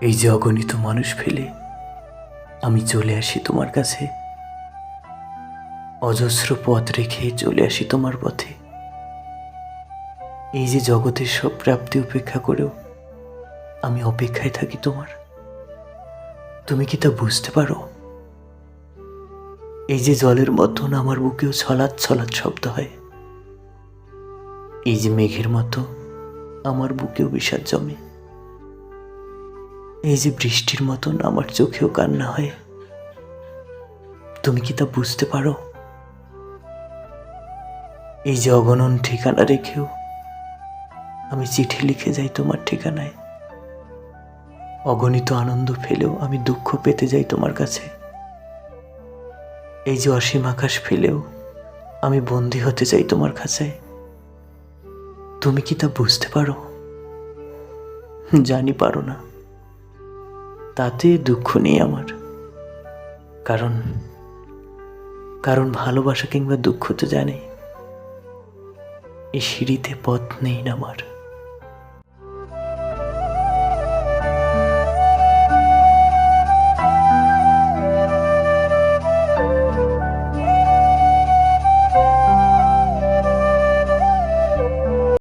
এই যে অগণিত মানুষ ফেলে, আমি চলে আসি তোমার কাছে। অজস্র পথ রেখে চলে আসি তোমার পথে। এই যে জগতের সব প্রাপ্তি উপেক্ষা করেও আমি অপেক্ষায় থাকি তোমার। তুমি কি তা বুঝতে পারো? এই যে জলের মতন আমার বুকেও ছলাৎ ছলাৎ শব্দ হয়। এই যে মেঘের মতো আমার বুকেও বিষাদ জমে। এই যে বৃষ্টির মতন আমার চোখেও কান্না হয়। তুমি কি তা বুঝতে পারো? এই যে অগণন ঠিকানা রেখেও আমি চিঠি লিখে যাই তোমার ঠিকানায়। অগণিত আনন্দ ফেলেও আমি দুঃখ পেতে যাই তোমার কাছে। এই যে অসীম আকাশ ফেলেও আমি বন্দি হতে চাই তোমার কাছে। তুমি কি তা বুঝতে পারো? জানি পারো না। তাতে দুঃখ নেই আমার। কারণ কারণ ভালোবাসা কিংবা দুঃখ তো জানে এই সিঁড়িতে পথ নেই না আমার।